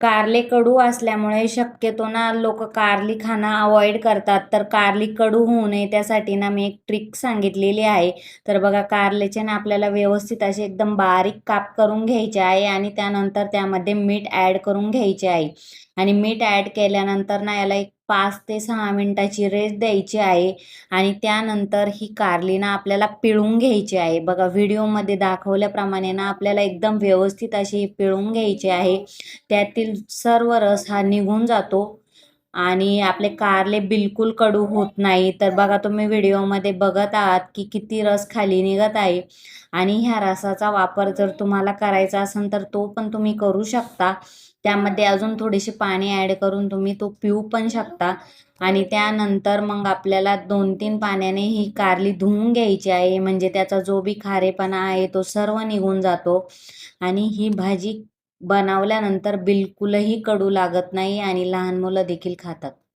कारले कडू असल्यामुळे शक्यतो ना लोक कारली खाणं अवॉइड करतात. तर कारली कडू होऊ नये त्यासाठी ना मी एक ट्रिक सांगितलेली आहे. तर बघा कारल्याचे ना आपल्याला व्यवस्थित असे एकदम बारीक काप करून घ्यायचे आहे आणि त्यानंतर त्यामध्ये मीठ ॲड करून घ्यायचे आहे. आणि मीठ ॲड केल्यानंतर ना याला एक पाच ते सहा मिनटाची रेस्ट द्यायची आहे आणि त्यानंतर ही कारली ना आपल्याला पिळून घ्यायची आहे. बघा व्हिडिओमध्ये दाखवल्याप्रमाणे ना आपल्याला एकदम व्यवस्थित अशी पिळून घ्यायची आहे. त्यातील सर्व रस हा निघून जातो. आणि आपले कारले बिलकुल कडू होत नाही. तर बघा तुम्ही व्हिडिओमध्ये बघत आहात की किती रस खाली निघत आहे. आणि ह्या रसाचा वापर जर तुम्हाला करायचा असेल तर तो पण तुम्ही करू शकता. त्यामध्ये अजून थोडीशी पाणी ॲड करून तुम्ही तो पिऊ पण शकता. आणि त्यानंतर मग आपल्याला दोन तीन पाण्याने ही कारली धुवून घ्यायची आहे. म्हणजे त्याचा जो बी खारेपणा आहे तो सर्व निघून जातो. आणि ही भाजी बनवल्यानंतर बिलकुलही कडू लागत नाही आणि लहान मुलं देखील खातात.